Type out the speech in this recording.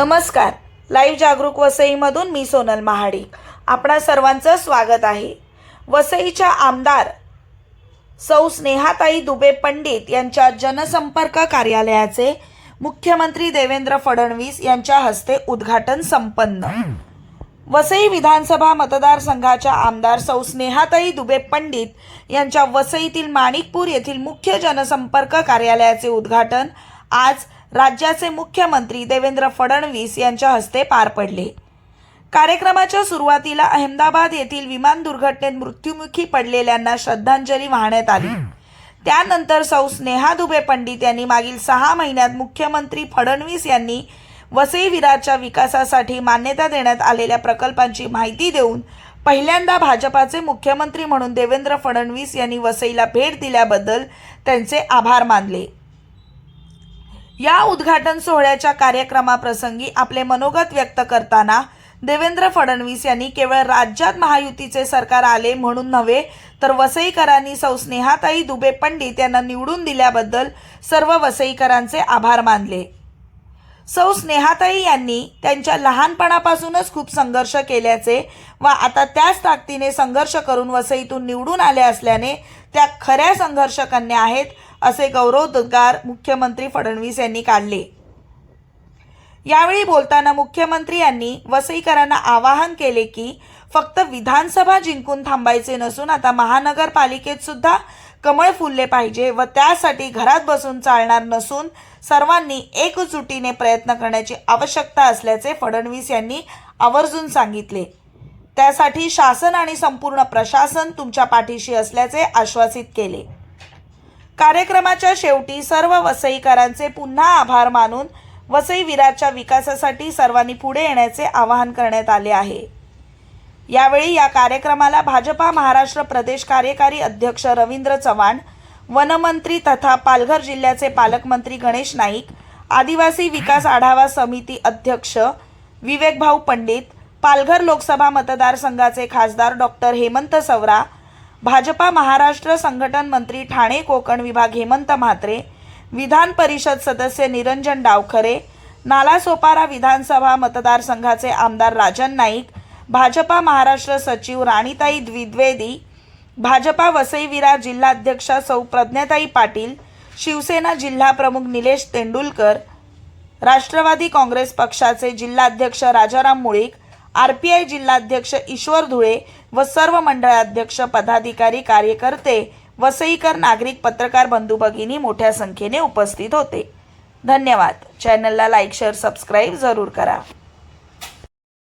नमस्कार. लाईव्ह जागरूक वसईमधून मी सोनल महाडिक. आपणा सर्वांचं स्वागत आहे. वसईच्या आमदार सौ स्नेहाताई दुबे पंडित यांच्या जनसंपर्क कार्यालयाचे मुख्यमंत्री देवेंद्र फडणवीस यांच्या हस्ते उद्घाटन संपन्न. वसई विधानसभा मतदारसंघाच्या आमदार सौ स्नेहाताई दुबे पंडित यांच्या वसईतील माणिकपूर येथील मुख्य जनसंपर्क कार्यालयाचे उद्घाटन आज राज्याचे मुख्यमंत्री देवेंद्र फडणवीस यांच्या हस्ते पार पडले. कार्यक्रमाच्या सुरुवातीला अहमदाबाद येथील विमान दुर्घटनेत मृत्युमुखी पडलेल्यांना श्रद्धांजली वाहण्यात आली. त्यानंतर सौ स्नेहा दुबे पंडित यांनी मागील सहा महिन्यात मुख्यमंत्री फडणवीस यांनी वसई विरारच्या विकासासाठी मान्यता देण्यात आलेल्या प्रकल्पांची माहिती देऊन पहिल्यांदा भाजपाचे मुख्यमंत्री म्हणून देवेंद्र फडणवीस यांनी वसईला भेट दिल्याबद्दल त्यांचे आभार मानले. या उद्घाटन सोहळ्याच्या कार्यक्रमाप्रसंगी आपले मनोगत व्यक्त करताना देवेंद्र फडणवीस यांनी केवळ राज्यात महायुतीचे सरकार आले म्हणून नव्हे तर वसईकरांनी सौ स्नेहाताई दुबे पंडित यांना निवडून दिल्याबद्दल सर्व वसईकरांचे आभार मानले. सौ स्नेहाताई यांनी त्यांच्या लहानपणापासूनच खूप संघर्ष केल्याचे व आता त्याच ताकदीने संघर्ष करून वसईतून निवडून आल्या असल्याने त्या खऱ्या संघर्षकन्या आहेत असे गौरवोद्गार मुख्यमंत्री फडणवीस यांनी काढले. यावेळी बोलताना मुख्यमंत्री यांनी वसईकरांना आवाहन केले की फक्त विधानसभा जिंकून थांबायचे नसून आता महानगरपालिकेत सुद्धा कमळ फुलले पाहिजे व त्यासाठी घरात बसून चालणार नसून सर्वांनी एकजुटीने प्रयत्न करण्याची आवश्यकता असल्याचे फडणवीस यांनी आवर्जून सांगितले. त्यासाठी शासन आणि संपूर्ण प्रशासन तुमच्या पाठीशी असल्याचे आश्वासित केले. कार्यक्रमाच्या शेवटी सर्व वसईकरांचे पुन्हा आभार मानून वसईवीराच्या विकासासाठी सर्वांनी पुढे येण्याचे आवाहन करण्यात आले आहे. यावेळी या कार्यक्रमाला भाजपा महाराष्ट्र प्रदेश कार्यकारी अध्यक्ष रवींद्र चव्हाण वनमंत्री तथा पालघर जिल्ह्याचे पालकमंत्री गणेश नाईक आदिवासी विकास आढावा समिती अध्यक्ष विवेकभाऊ पंडित पालघर लोकसभा मतदारसंघाचे खासदार डॉक्टर हेमंत सवरा भाजपा महाराष्ट्र संघटन मंत्री ठाणे कोकण विभाग हेमंत म्हात्रे विधान परिषद सदस्य निरंजन डावखरे नालासोपारा विधानसभा मतदारसंघाचे आमदार राजन नाईक भाजपा महाराष्ट्र सचिव राणीताई द्विद्वेदी भाजपा वसईविरा जिल्हाध्यक्षा सौ प्रज्ञाताई पाटील शिवसेना जिल्हा प्रमुख निलेश तेंडुलकर राष्ट्रवादी काँग्रेस पक्षाचे जिल्हाध्यक्ष Rajaram Mulik R P I जिल्हाध्यक्ष ईश्वर धुळे व सर्व मंडळाध्यक्ष पदाधिकारी कार्यकर्ते वसईकर नागरिक पत्रकार बंधू भगिनी मोठ्या संख्येने उपस्थित होते. धन्यवाद. चॅनलला लाईक शेअर सबस्क्राईब जरूर करा.